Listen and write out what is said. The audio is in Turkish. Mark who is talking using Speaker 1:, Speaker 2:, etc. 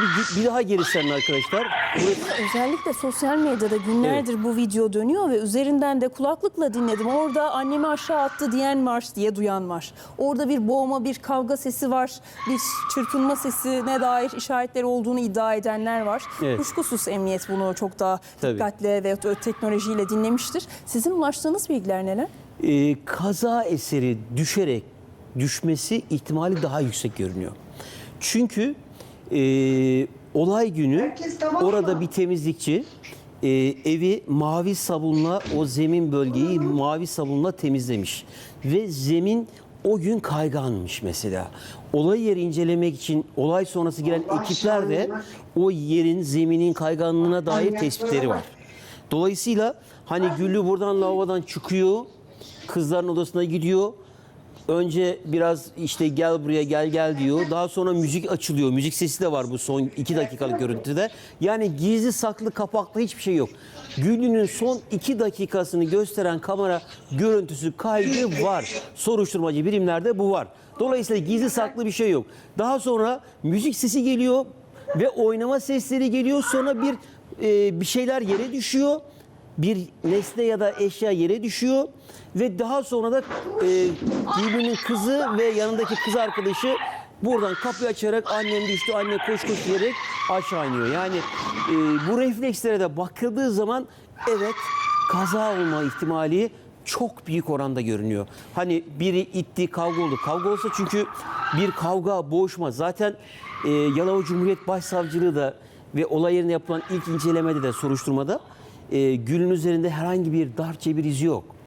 Speaker 1: Bir, bir daha geri senin arkadaşlar. Burası
Speaker 2: Özellikle sosyal medyada günlerdir bu video dönüyor ve üzerinden de kulaklıkla dinledim. Orada annemi aşağı attı diyen var diye duyan var. Orada bir boğma, bir kavga sesi var. Bir çırpınma sesine dair işaretleri olduğunu iddia edenler var.
Speaker 1: Evet.
Speaker 2: Kuşkusuz emniyet bunu çok daha
Speaker 1: Tabii.
Speaker 2: dikkatle ve teknolojiyle dinlemiştir. Sizin ulaştığınız bilgiler neler?
Speaker 1: Ee, kaza eseri düşerek düşmesi ihtimali daha yüksek görünüyor. Çünkü e, olay günü
Speaker 3: tamam
Speaker 1: orada
Speaker 3: mı?
Speaker 1: bir temizlikçi e, evi mavi sabunla o zemin bölgeyi mavi sabunla temizlemiş. Ve zemin o gün kayganmış mesela. Olay yeri incelemek için olay sonrası gelen
Speaker 3: Allah
Speaker 1: ekipler de o yerin zeminin kayganlığına dair tespitleri var. Dolayısıyla hani Güllü buradan lavabodan çıkıyor, kızların odasına gidiyor. Önce biraz işte gel buraya gel gel diyor. Daha sonra müzik açılıyor. Müzik sesi de var bu son iki dakikalık görüntüde. Yani gizli saklı kapaklı hiçbir şey yok. Güllü'nün son iki dakikasını gösteren kamera görüntüsü kaydı var. Soruşturmacı birimlerde bu var. Dolayısıyla gizli saklı bir şey yok. Daha sonra müzik sesi geliyor ve oynama sesleri geliyor. Sonra bir e, bir şeyler yere düşüyor. Bir nesne ya da eşya yere düşüyor ve daha sonra da e, Gülbin'in kızı ve yanındaki kız arkadaşı buradan kapıyı açarak annem düştü, anne koş koş diyerek aşağı iniyor. Yani e, bu reflekslere de bakıldığı zaman evet kaza olma ihtimali çok büyük oranda görünüyor. Hani biri itti, kavga oldu. Kavga olsa çünkü bir kavga, boğuşma. Zaten e, Yalova Cumhuriyet Başsavcılığı da ve olay yerine yapılan ilk incelemede de soruşturmada e, Gül'ün üzerinde herhangi bir dartçe bir izi yok.